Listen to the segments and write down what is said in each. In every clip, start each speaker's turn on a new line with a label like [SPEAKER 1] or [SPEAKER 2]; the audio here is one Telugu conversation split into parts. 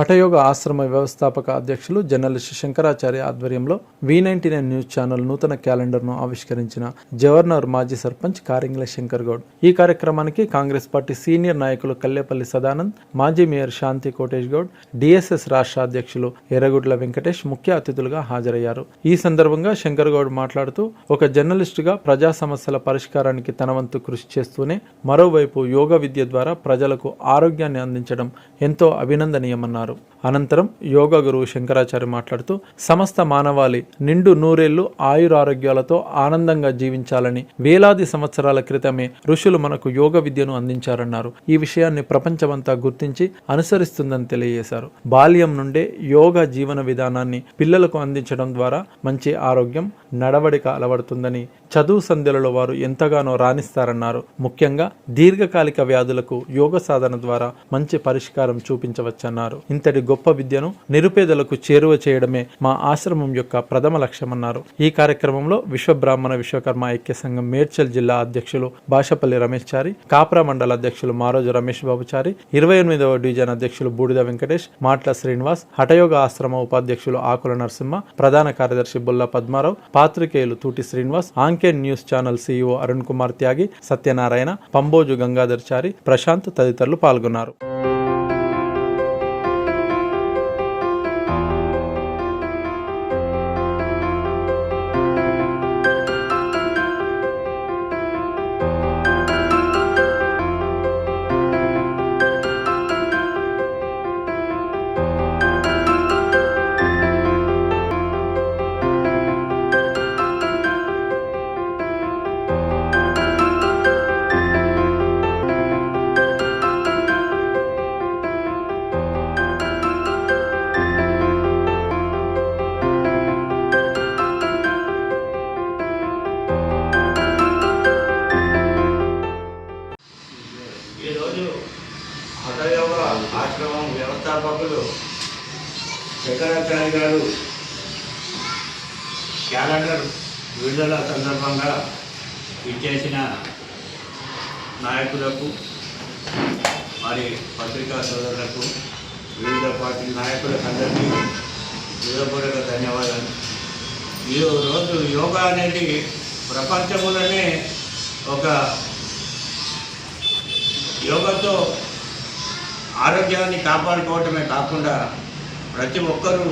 [SPEAKER 1] హఠయోగ ఆశ్రమ వ్యవస్థాపక అధ్యక్షులు జర్నలిస్ట్ శంకరాచార్య ఆధ్వర్యంలో V ninety nine news channel నూతన క్యాలెండర్ను ఆవిష్కరించిన జవర్నర్ మాజీ సర్పంచ్ కారింగ్ల శంకర్ గౌడ్. ఈ కార్యక్రమానికి కాంగ్రెస్ పార్టీ సీనియర్ నాయకులు కల్లేపల్లి సదానంద్ మాజీ మేయర్ శాంతి కోటేష్ గౌడ్ డిఎస్ఎస్ రాష్ట్ర అధ్యక్షులు ఎర్రగుడ్ల వెంకటేష్ ముఖ్య అతిథులుగా హాజరయ్యారు. ఈ సందర్భంగా శంకర్ గౌడ్ మాట్లాడుతూ ఒక జర్నలిస్టుగా ప్రజా సమస్యల పరిష్కారానికి తనవంతు కృషి చేస్తూనే మరోవైపు యోగ విద్య ద్వారా ప్రజలకు ఆరోగ్యాన్ని అందించడం ఎంతో అభినందనీయమన్నారు. అనంతరం యోగా గురువు శంకరాచార్య మాట్లాడుతూ సమస్త మానవాళి నిండు నూరేళ్ళు ఆయురారోగ్యాలతో ఆనందంగా జీవించాలని వేలాది సంవత్సరాల క్రితమే ఋషులు మనకు యోగ విద్యను అందించారన్నారు. ఈ విషయాన్ని ప్రపంచమంతా గుర్తించి అనుసరిస్తుందని తెలియజేశారు. బాల్యం నుండే యోగా జీవన విధానాన్ని పిల్లలకు అందించడం ద్వారా మంచి ఆరోగ్యం నడవడిక అలవడుతుందని చదువు సంధ్యలలో వారు ఎంతగానో రాణిస్తారన్నారు. ముఖ్యంగా దీర్ఘకాలిక వ్యాధులకు యోగ సాధన ద్వారా మంచి పరిష్కారం చూపించవచ్చన్నారు. ఇంతటి గొప్ప విద్యను నిరుపేదలకు చేరువ చేయడమే మా ఆశ్రమం యొక్క ప్రథమ లక్ష్యమన్నారు. ఈ కార్యక్రమంలో విశ్వబ్రాహ్మణ విశ్వకర్మ ఐక్య సంఘం మేడ్చల్ జిల్లా అధ్యక్షులు బాషపల్లి రమేష్ చారి కాప్రా మండల అధ్యక్షులు మారోజు రమేష్ బాబుచారి ఇరవై ఎనిమిదవ డివిజన్ అధ్యక్షులు బూడిద వెంకటేష్ మాట్ల శ్రీనివాస్ హఠయోగ ఆశ్రమ ఉపాధ్యక్షులు ఆకుల నరసింహ ప్రధాన కార్యదర్శి బుల్ల పద్మారావు పాత్రికేయులు తూటి Srinivas ఆంకేన్ news channel CEO Arun Kumar Tyagi Satyanarayana Pamboju Gangadharchari Prashanth తదితరులు పాల్గొన్నారు.
[SPEAKER 2] సభలో శంకరాచార్య గారు క్యాలెండర్ విడుదల సందర్భంగా ఇచ్చేసిన నాయకులకు మరి పత్రికా సోదరులకు వివిధ పార్టీ నాయకులకు అందరికీ హృదయపూర్వక ధన్యవాదాలు. ఈ రోజు యోగా అనేది ప్రపంచంలోనే ఒక యోగాతో ఆరోగ్యాన్ని కాపాడుకోవటమే కాకుండా ప్రతి ఒక్కరూ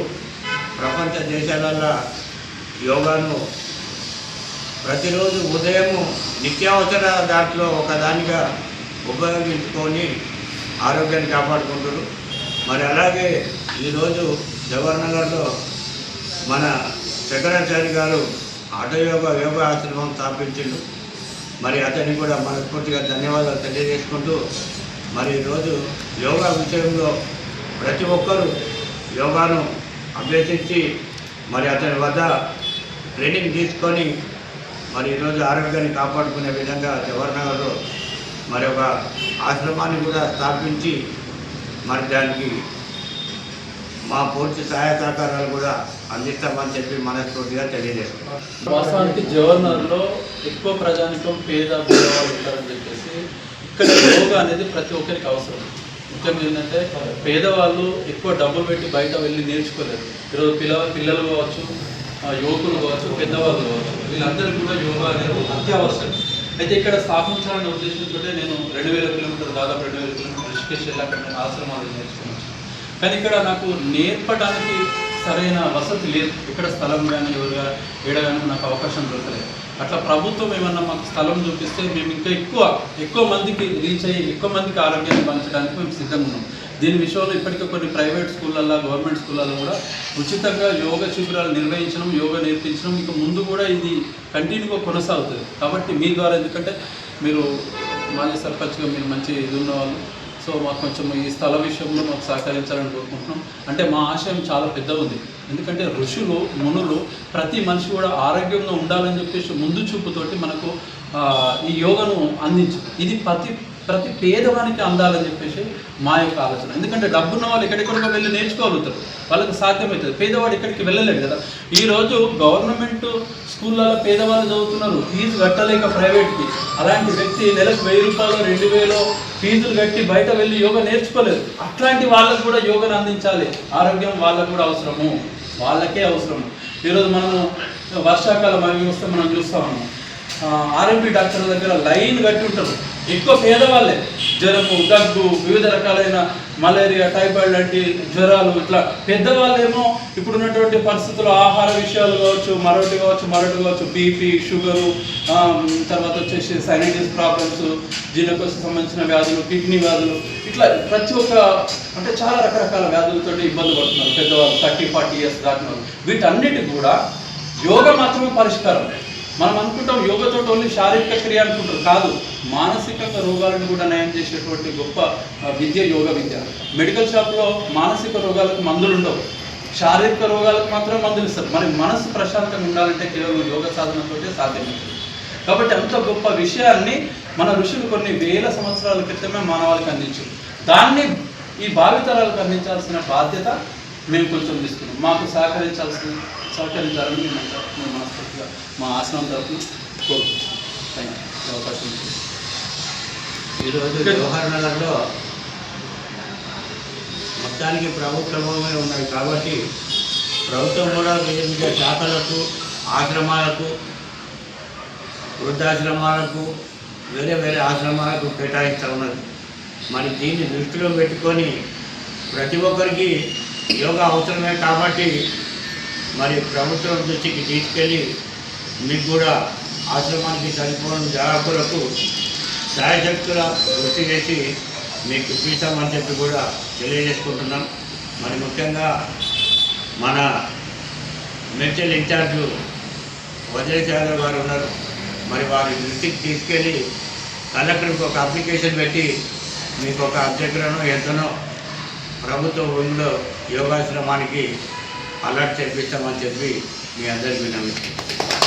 [SPEAKER 2] ప్రపంచ దేశాలలో యోగాను ప్రతిరోజు ఉదయం నిత్యావసర దాంట్లో ఒకదానిగా ఉపయోగించుకొని ఆరోగ్యాన్ని కాపాడుకుంటారు. మరి అలాగే ఈరోజు జవహర్నగర్లో మన శంకరాచార్య గారు ఆటయోగ యోగా ఆశ్రమం స్థాపించిండు. మరి అతనికి కూడా మనస్ఫూర్తిగా ధన్యవాదాలు తెలియజేసుకుంటూ మరి ఈరోజు యోగా విషయంలో ప్రతి ఒక్కరూ యోగాను అభ్యసించి మరి అతని వద్ద ట్రైనింగ్ తీసుకొని మరి ఈరోజు ఆరోగ్యాన్ని కాపాడుకునే విధంగా జవహర్నగర్లో మరి ఒక ఆశ్రమాన్ని కూడా స్థాపించి మరి దానికి మా పూర్తి సహాయ సహకారాలు కూడా అందిస్తామని చెప్పి మనస్ఫూర్తిగా తెలియజేస్తున్నాం.
[SPEAKER 3] వాస్తవానికి జవహర్నగర్లో ఎక్కువ ప్రజానికం పేద పేదవాళ్ళు ఉంటారని చెప్పేసి ఇక్కడ యోగా అనేది ప్రతి ఒక్కరికి అవసరం. ముఖ్యంగా ఏంటంటే పేదవాళ్ళు ఎక్కువ డబ్బులు పెట్టి బయట వెళ్ళి నేర్చుకోలేరు. ఈరోజు పిల్ల పిల్లలు కావచ్చు యువకులు కావచ్చు పెద్దవాళ్ళు కావచ్చు వీళ్ళందరికీ కూడా యోగా అనేది అత్యవసరం. అయితే ఇక్కడ స్థాపించాలనే ఉద్దేశంతో నేను రెండు వేల కిలోమీటర్ దాదాపు రెండు వేల కిలోమీటర్ రిషికేష్ వెళ్ళాక నేను ఆశ్రమాలు నేర్చుకున్నాను. కానీ ఇక్కడ నాకు నేర్పడానికి సరైన వసతి లేదు. ఇక్కడ స్థలం కానీ ఎవరు ఏడ కానీ నాకు అవకాశం దొరకలేదు. అట్లా ప్రభుత్వం ఏమన్నా మాకు స్థలం చూపిస్తే మేము ఇంకా ఎక్కువ ఎక్కువ మందికి రీచ్ అయ్యి ఎక్కువ మందికి ఆరోగ్యాన్ని పంచడానికి మేము సిద్ధంగా ఉన్నాం. దీని విషయంలో ఇప్పటికే కొన్ని ప్రైవేట్ స్కూళ్ళల్లో గవర్నమెంట్ స్కూళ్ళల్లో కూడా ఉచితంగా యోగ శిబిరాలు నిర్వహించడం యోగా నేర్పించడం ఇక ముందు కూడా ఇది కంటిన్యూగా కొనసాగుతుంది. కాబట్టి మీ ద్వారా ఎందుకంటే మీరు మాజీ సర్పంచ్గా మీరు మంచి ఇది ఉన్నవాళ్ళు సో మాకు కొంచెం ఈ స్థల విషయంలో మాకు సహకరించాలని కోరుకుంటున్నాం. అంటే మా ఆశయం చాలా పెద్ద ఉంది. ఎందుకంటే ఋషులు మునులు ప్రతి మనిషి కూడా ఆరోగ్యంగా ఉండాలని చెప్పేసి ముందు చూపుతోటి మనకు ఈ యోగను అందించారు ఇది ప్రతి
[SPEAKER 1] ప్రతి పేదవానికి అందాలని చెప్పేసి మా యొక్క ఆలోచన. ఎందుకంటే డబ్బున్న వాళ్ళు ఎక్కడెక్కడికో వెళ్ళి నేర్చుకోగలుగుతారు. వాళ్ళకి సాధ్యమవుతుంది. పేదవాడు ఎక్కడికి వెళ్ళలేడు కదా. ఈరోజు గవర్నమెంట్ స్కూళ్ళలో పేదవాళ్ళు చదువుతున్నారు ఫీజు కట్టలేక ప్రైవేట్కి. అలాంటి వ్యక్తి నెలకు వెయ్యి రూపాయలు రెండు వేలు ఫీజులు కట్టి బయట వెళ్ళి యోగా నేర్చుకోలేదు. అట్లాంటి వాళ్ళకు కూడా యోగాను అందించాలి. ఆరోగ్యం వాళ్ళకు కూడా అవసరము. వాళ్ళకే అవసరము. ఈరోజు మనము వర్షాకాలం అవి వస్తే మనం చూస్తా ఉన్నాం. ఆర్ఎంపీ డాక్టర్ల దగ్గర లైన్ కట్టి ఉంటారు. ఎక్కువ పేదవాళ్ళే. జ్వరము దగ్గు వివిధ రకాలైన మలేరియా టైఫాయిడ్ లాంటి జ్వరాలు ఇట్లా పెద్దవాళ్ళేమో ఇప్పుడున్నటువంటి పరిస్థితుల్లో ఆహార విషయాలు కావచ్చు మరొకటి కావచ్చు మరొకటి కావచ్చు బీపీ షుగరు తర్వాత వచ్చేసి సైనటిస్ ప్రాబ్లమ్స్ జీర్ణకోశ సంబంధించిన వ్యాధులు కిడ్నీ వ్యాధులు ఇట్లా ప్రతి ఒక్క అంటే చాలా రకరకాల వ్యాధులతో ఇబ్బంది పడుతున్నారు. పెద్దవాళ్ళు థర్టీ ఫార్టీ ఇయర్స్ దాటిన వీటన్నిటి కూడా యోగా మాత్రమే పరిష్కారం. మనం అనుకుంటాం యోగతో ఓన్లీ శారీరక క్రియ అనుకుంటారు. కాదు మానసికంగా రోగాలను కూడా నయం చేసేటువంటి గొప్ప విద్య యోగ విద్య. మెడికల్ షాప్లో మానసిక రోగాలకు మందులు ఉండవు. శారీరక రోగాలకు మాత్రమే మందులు ఇస్తారు. మరి మనసు ప్రశాంతంగా ఉండాలంటే కేవలం యోగ సాధనతోటే సాధ్యమవుతుంది కాబట్టి అంత గొప్ప విషయాన్ని మన ఋషులు కొన్ని వేల సంవత్సరాల క్రితమే మానవాళికి అందించారు దాన్ని ఈ భావితరాలకు అందించాల్సిన బాధ్యత మేము కొంచెం తీసుకున్నాం. మాకు సహకరించాల్సిన సహకరించాలని మేము మా ఆశ్రమం తరఫున కోరుకుంటున్నాం. థ్యాంక్ యూ అవకాశం
[SPEAKER 2] ఈరోజు నగర్లో మొత్తానికి ప్రభుత్వమే ఉన్నది కాబట్టి ప్రభుత్వం కూడా వివిధ శాఖలకు ఆశ్రమాలకు వృద్ధాశ్రమాలకు వేరే వేరే ఆశ్రమాలకు కేటాయిస్తూ ఉన్నది. మరి దీన్ని దృష్టిలో పెట్టుకొని ప్రతి ఒక్కరికి యోగా అవసరమే కాబట్టి మరి ప్రభుత్వం దృష్టికి తీసుకెళ్ళి మీకు కూడా ఆశ్రమానికి సరిపోయిన జాగ్రత్తలకు సాయశక్తుల వృత్తి చేసి మీకు ఇప్పిస్తామని చెప్పి కూడా తెలియజేసుకుంటున్నాం. మరి ముఖ్యంగా మన మెడికల్ ఇన్ఛార్జు వజ్రేష్ యాదవ్ గారు ఉన్నారు. మరి వారి దృష్టికి తీసుకెళ్ళి కలెక్టర్కి ఒక అప్లికేషన్ పెట్టి మీకు ఒక అధ్యక్షులను ఎంతనో ప్రభుత్వ భూమిలో యోగాశ్రమానికి అలర్ట్ చేపిస్తామని చెప్పి మీ అందరికీ నమ్మకం